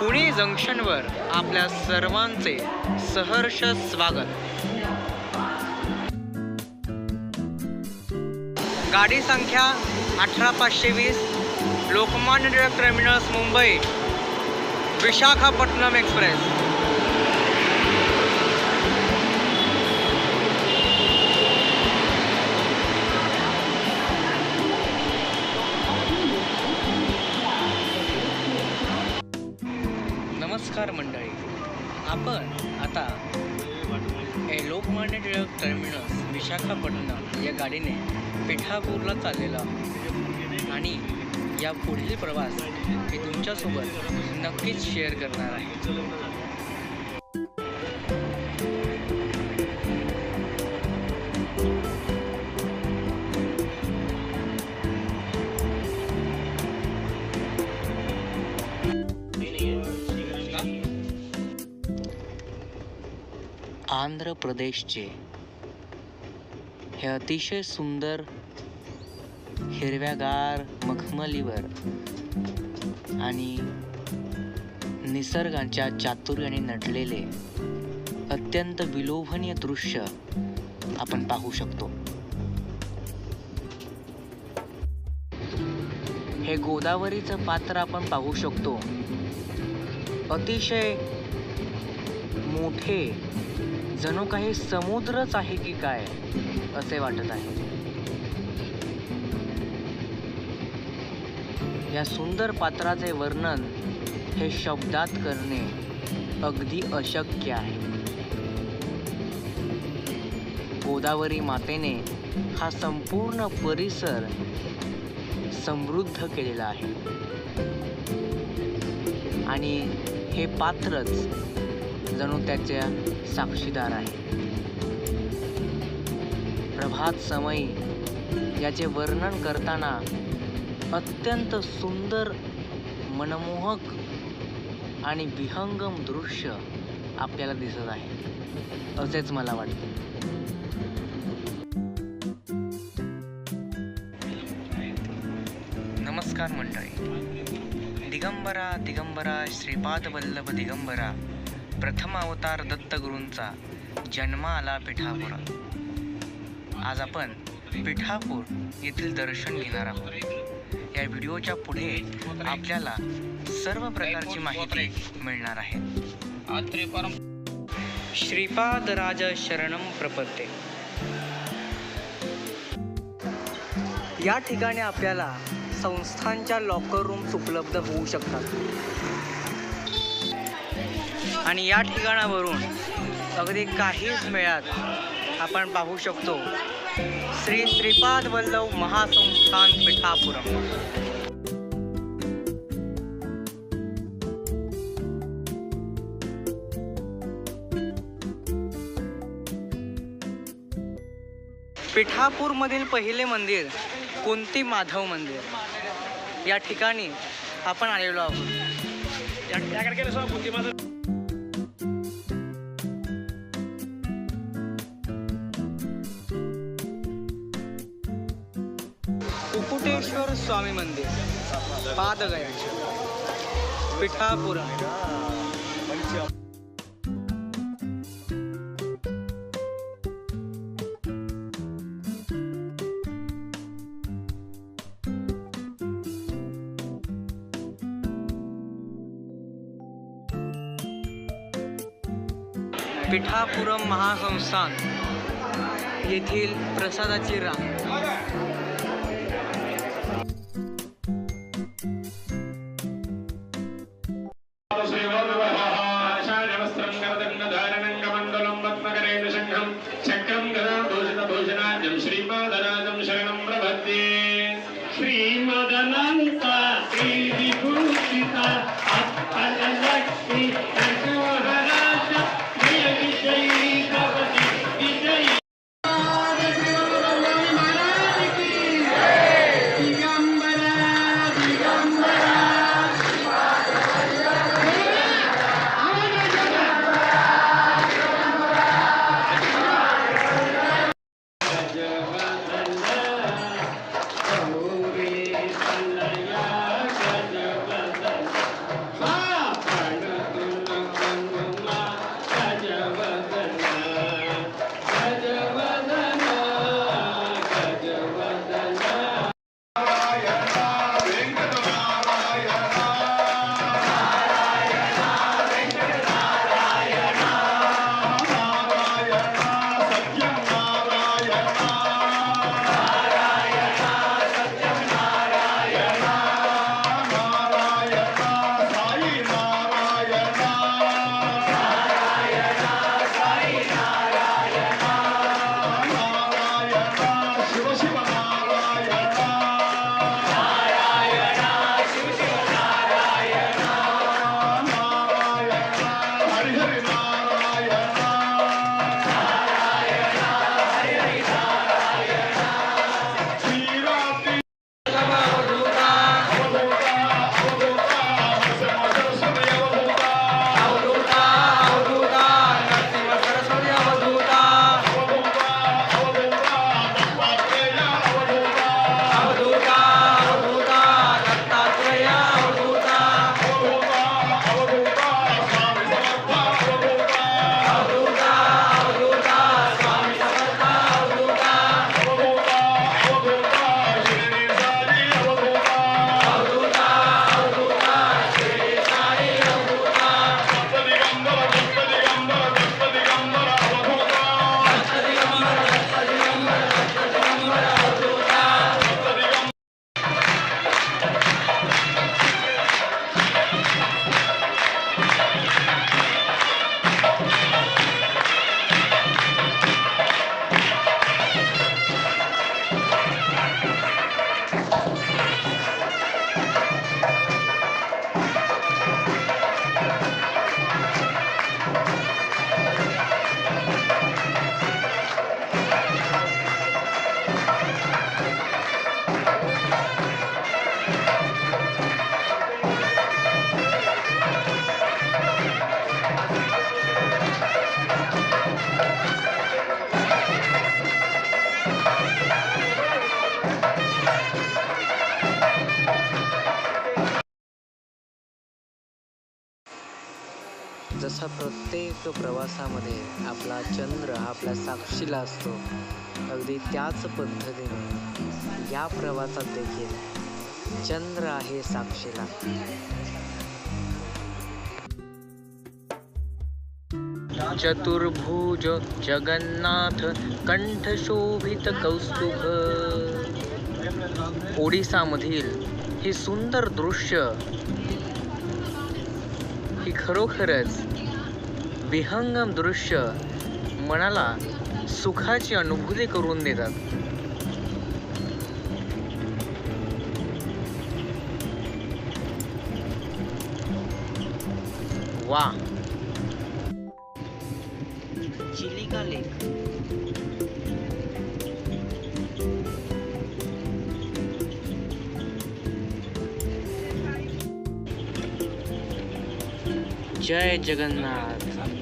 पुणे जंक्शनवर आपल्या सर्वांचे सहर्ष स्वागत. गाडी संख्या अठरा पाचशे वीस लोकमान्य टिळक टर्मिनस मुंबई विशाखापट्टणम एक्सप्रेस. आपण आता हे लोकमान्य टिळक टर्मिनस विशाखापट्टणम या गाडीने पिठापूरला चाललेलो आहोत. आणि या पुढील प्रवास मी तुमच्यासोबत नक्कीच शेअर करणार आहे. आंध्र प्रदेशचे. हे अतिशय सुंदर हिरव्यागार मखमलीवर आणि निसर्गाच्या चातुर्याने नटलेले अत्यंत विलोभनीय दृश्य आपण पाहू शकतो. हे गोदावरीचं पात्र आपण पाहू शकतो. अतिशय मोठे जणू काही समुद्रच आहे की काय असे वाटत आहे. या सुंदर पात्राचे वर्णन हे शब्दात करणे अगदी अशक्य आहे. गोदावरी मातेने हा संपूर्ण परिसर समृद्ध केलेला आहे. आणि हे पात्रच जणू त्याच्या साक्षीदार आहे प्रभात समयी याचे वर्णन करताना अत्यंत सुंदर मनमोहक आणि विहंगम दृश्य आपल्याला दिसत आहे. असेच मला वाटते. नमस्कार मंडळी. दिगंबरा दिगंबरा श्रीपाद वल्लभ दिगंबरा. प्रथम अवतार दत्तगुरूंचा जन्म आला पिठापूर आज आपण पिठापूर येथील दर्शन घेणार आहोत. या व्हिडिओच्या पुढे आपल्याला सर्व प्रकारची माहिती मिळणार आहे. श्रीपाद राज शरणम प्रपत्ते. या ठिकाणी आपल्याला संस्थांच्या लॉकर रूम्स उपलब्ध होऊ शकतात. आणि या ठिकाणावरून अगदी काहीच वेळात आपण पाहू शकतो. श्री श्रीपाद वल्लभ महासंस्थान पिठापुरम. पिठापूरमधील पहिले मंदिर कुंती माधव मंदिर. या ठिकाणी आपण आलेलो आहोत. स्वामी मंदिर. पादगयाचे पिठापुरम पिठापुरम महासंस्थान येथील प्रसादाची रांग. Hallelujah. जसा प्रत्येक प्रवासामध्ये आपला चंद्र हा आपल्या साक्षीला असतो. अगदी त्याच पद्धतीने या प्रवासात देखील चंद्र आहे साक्षीला. चतुर्भुज जगन्नाथ कंठशोभित कौस्तुभ. ओडिसामधील ही सुंदर दृश्य ही खरोखरच विहंगम दृश्य मनाला सुखाची अनुभूती करून देतात. वा. चिलिका लेक. जय जगन्नाथ.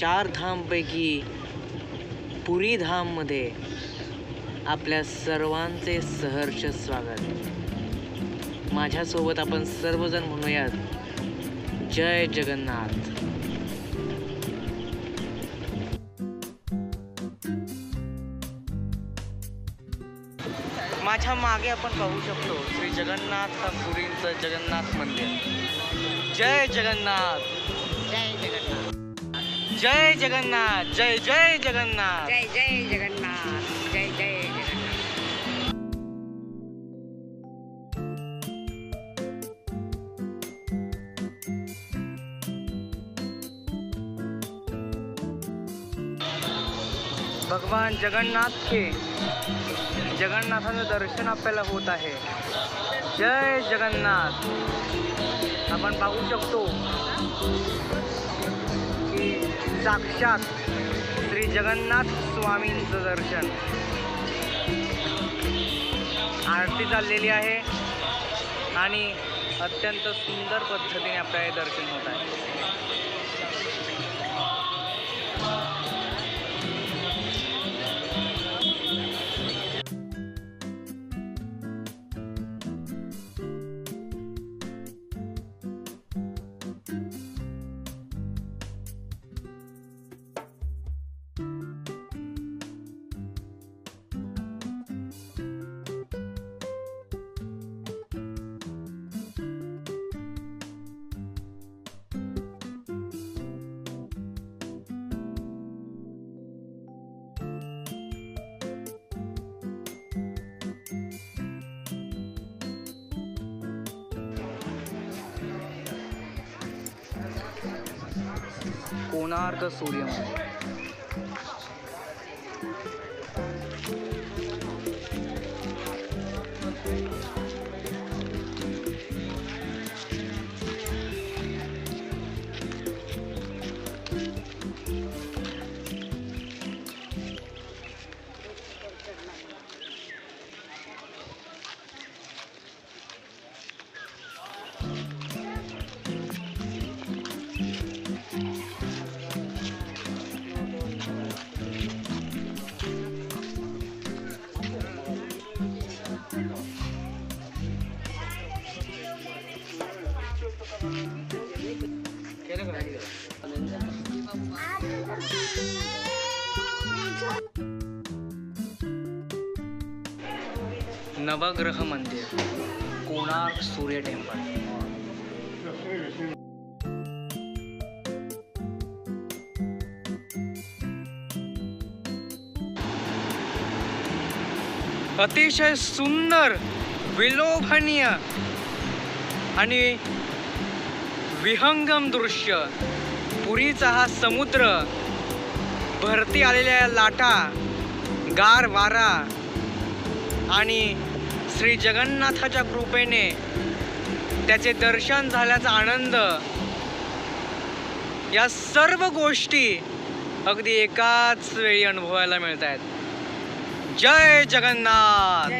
चार धामपैकी पुरी धाममध्ये आपल्या सर्वांचे सहर्ष स्वागत. माझ्यासोबत आपण सर्वजण म्हणूयात जय जगन्नाथ. माझ्या मागे आपण पाहू शकतो श्री जगन्नाथ पुरींचं जगन्नाथ मंदिर. जय जगन्नाथ. जय जगन्नाथ. जय जगन्नाथ जय जय जगन्नाथ। जय जय जगन्नाथ जय जय जगन्नाथ। भगवान जगन्नाथ के जगन्नाथाचं दर्शन आपल्याला होत आहे. जय जगन्नाथ. आपण पाहू शकतो. साक्षात श्री जगन्नाथ स्वामींचं दर्शन. आरती चाललेली आहे आणि अत्यंत सुंदर पद्धतीने आपल्याला हे दर्शन होत आहे. कोणार्क सूर्यमंदिर नवग्रह मंदिर कोणार्क सूर्य टेम्पल. अतिशय सुंदर विलोभनीय आणि विहंगम दृश्य. पुरीचा हा समुद्र भरती आलेल्या लाटा गार वारा आणि श्री जगन्नाथाच्या कृपेने त्याचे दर्शन झाल्याचा आनंद या सर्व गोष्टी अगदी एकाच वेळी अनुभवायला मिळत आहेत जय जगन्नाथ!